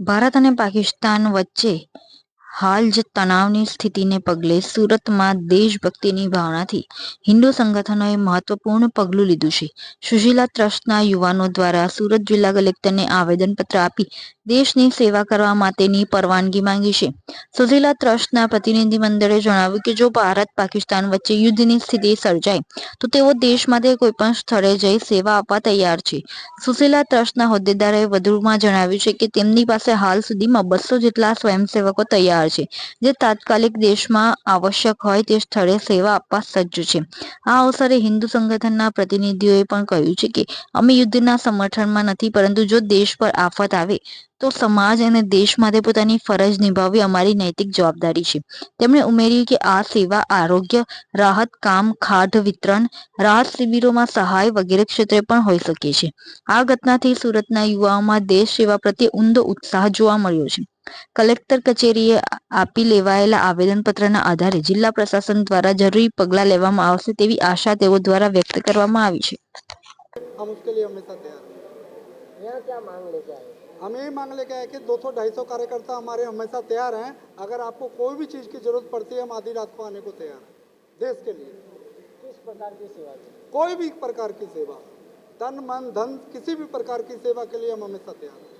ભારત અને પાકિસ્તાન વચ્ચે હાલ જ તણાવની સ્થિતિને પગલે સુરતમાં દેશભક્તિની ભાવનાથી હિન્દુ સંગઠનોએ મહત્વપૂર્ણ પગલું લીધું છે. સુશીલા ટ્રસ્ટના યુવાનો દ્વારા સુરત જિલ્લા કલેક્ટરને આવેદનપત્ર આપી દેશની સેવા કરવા માટેની પરવાનગી માંગી છે. સુશીલા ટ્રસ્ટના પ્રતિનિધિ મંડળે જણાવ્યું કે જો ભારત પાકિસ્તાન વચ્ચે યુદ્ધની સ્થિતિ સર્જાય, તો તેઓ દેશ માટે કોઈપણ સ્થળે જઈ સેવા આપવા તૈયાર છે. સુશીલા ટ્રસ્ટના હોદ્દેદારે વધુમાં જણાવ્યું છે કે તેમની પાસે હાલ સુધીમાં બસો જેટલા સ્વયંસેવકો તૈયાર છે, જે તાત્કાલિક દેશમાં આવશ્યક હોય તે સ્થળે સેવા આપવા સજ્જ છે. આ અવસરે હિન્દુ સંગઠનના પ્રતિનિધિઓએ પણ કહ્યું છે કે અમે યુદ્ધના સમર્થનમાં નથી, પરંતુ જો દેશ પર આફત આવે તો સમાજ અને દેશ માટે પોતાની ફરજ નિભાવવી અમારી નૈતિક જવાબદારી છે. તેમણે ઉમેર્યું કે આ સેવા આરોગ્ય, રાહત, કામ ખાદ્ય વિતરણ, રાહત શિબિરોમાં સહાય વગેરે ક્ષેત્રે પણ હોઈ શકે છે. આ ઘટનાથી સુરતના યુવાઓમાં દેશ સેવા પ્રત્યે ઊંડો ઉત્સાહ જોવા મળ્યો છે. કલેક્ટર કચેરીએ આપી લેવાયેલા આવેદનપત્રના આધારે જિલ્લા પ્રશાસન દ્વારા જરૂરી પગલાં લેવામાં આવશે તેવી આશા તેઓ દ્વારા વ્યક્ત કરવામાં આવી છે. यहाँ क्या मांग लेके आए? हम यही मांग लेके आए कि 200 250 कार्यकर्ता हमारे हमेशा तैयार हैं। अगर आपको कोई भी चीज़ की ज़रूरत पड़ती है हम आधी रात को आने को तैयार हैं देश के लिए। किस प्रकार की सेवा? कोई भी प्रकार की सेवा तन मन धन किसी भी प्रकार की सेवा के लिए हम हमेशा तैयार हैं।